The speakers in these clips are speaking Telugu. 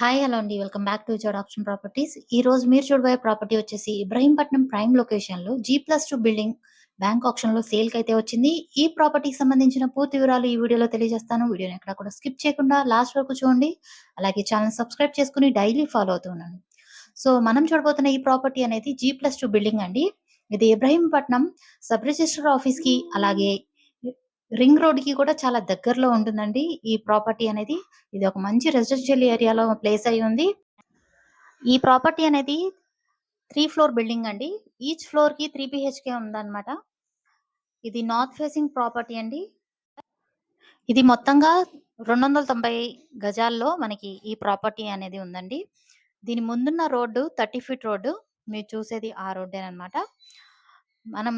హాయ్ హలో అండి. వెల్కమ్ బ్యాక్ టు జోడ్ ఆప్షన్ ప్రాపర్టీస్. ఈ రోజు మీరు చూడబోయే ప్రాపర్టీ వచ్చేసి ఇబ్రహీంపట్నం ప్రైమ్ లొకేషన్లో G plus two building bank ఆప్షన్లో సేల్కి అయితే వచ్చింది. ఈ ప్రాపర్టీకి సంబంధించిన పూర్తి వివరాలు ఈ వీడియోలో తెలియజేస్తాను. వీడియోని ఎక్కడ కూడా స్కిప్ చేయకుండా లాస్ట్ వరకు చూడండి. అలాగే ఛానల్ సబ్స్క్రైబ్ చేసుకుని డైలీ ఫాలో అవుతూ ఉన్నాను సో మనం చూడబోతున్న ఈ ప్రాపర్టీ అనేది జీ ప్లస్ టూ బిల్డింగ్ అండి. ఇది ఇబ్రహీంపట్నం సబ్ రిజిస్టర్ ఆఫీస్కి అలాగే రింగ్ రోడ్కి కూడా చాలా దగ్గరలో ఉంటుందండి. ఈ ప్రాపర్టీ అనేది ఇది ఒక మంచి రెసిడెన్షియల్ ఏరియాలో ప్లేస్ అయి ఉంది. ఈ ప్రాపర్టీ అనేది త్రీ ఫ్లోర్ బిల్డింగ్ అండి. ఈచ్ ఫ్లోర్కి త్రీ బిహెచ్కే ఉందన్నమాట. ఇది నార్త్ ఫేసింగ్ ప్రాపర్టీ అండి. ఇది మొత్తంగా రెండు వందల తొంభై గజాల్లో మనకి ఈ ప్రాపర్టీ అనేది ఉందండి. దీని ముందున్న రోడ్డు థర్టీ ఫీట్ రోడ్డు. మీరు చూసేది ఆ రోడ్డే అనమాట మనం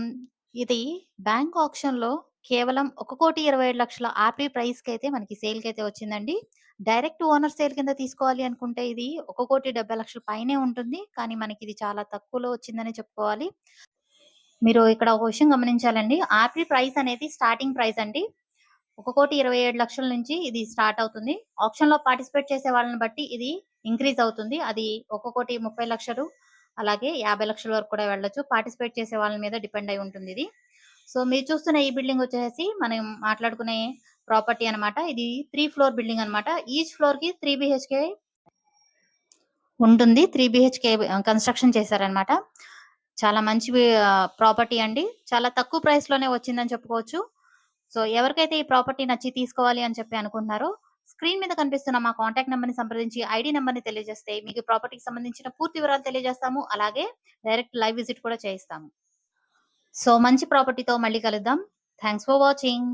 ఇది బ్యాంక్ ఆప్షన్లో కేవలం ఒక కోటి ఇరవై ఏడు లక్షల ఆర్పీ ప్రైస్కి అయితే మనకి సేల్ అయితే వచ్చిందండి. డైరెక్ట్ ఓనర్ సేల్ కింద తీసుకోవాలి అనుకుంటే ఇది ఒక కోటి డెబ్బై లక్షల పైనే ఉంటుంది. కానీ మనకి ఇది చాలా తక్కువలో వచ్చిందని చెప్పుకోవాలి. మీరు ఇక్కడ ఒక విషయం గమనించాలండి. ఆర్పీ ప్రైస్ అనేది స్టార్టింగ్ ప్రైస్ అండి. ఒక కోటి ఇరవై ఏడు లక్షల నుంచి ఇది స్టార్ట్ అవుతుంది. ఆప్షన్లో పార్టిసిపేట్ చేసే వాళ్ళని బట్టి ఇది ఇంక్రీజ్ అవుతుంది. అది ఒక కోటి ముప్పై లక్షలు అలాగే యాభై లక్షల వరకు కూడా వెళ్ళొచ్చు. పార్టిసిపేట్ చేసే వాళ్ళ మీద డిపెండ్ అయి ఉంటుంది ఇది. సో మీరు చూస్తున్న ఈ బిల్డింగ్ వచ్చేసి మనం మాట్లాడుకునే ప్రాపర్టీ అన్నమాట. ఇది త్రీ ఫ్లోర్ బిల్డింగ్ అన్నమాట. ఈచ్ ఫ్లోర్కి త్రీ బిహెచ్కే ఉంటుంది. త్రీ బిహెచ్కే కన్స్ట్రక్షన్ చేశారనమాట చాలా మంచి ప్రాపర్టీ అండి. చాలా తక్కువ ప్రైస్లోనే వచ్చిందని చెప్పుకోవచ్చు. సో ఎవరికైతే ఈ ప్రాపర్టీ నచ్చి తీసుకోవాలి అని చెప్పి అనుకుంటున్నారో స్క్రీన్ మీద కనిపిస్తున్న మా కాంటాక్ట్ నెంబర్ని సంప్రదించి ఐడి నెంబర్ని తెలియజేస్తే మీకు ప్రాపర్టీకి సంబంధించిన పూర్తి వివరాలు తెలియజేస్తాము. అలాగే డైరెక్ట్ లైవ్ విజిట్ కూడా చేయిస్తాము. సో మంచి ప్రాపర్టీతో మళ్ళీ కలుద్దాం. Thanks for watching.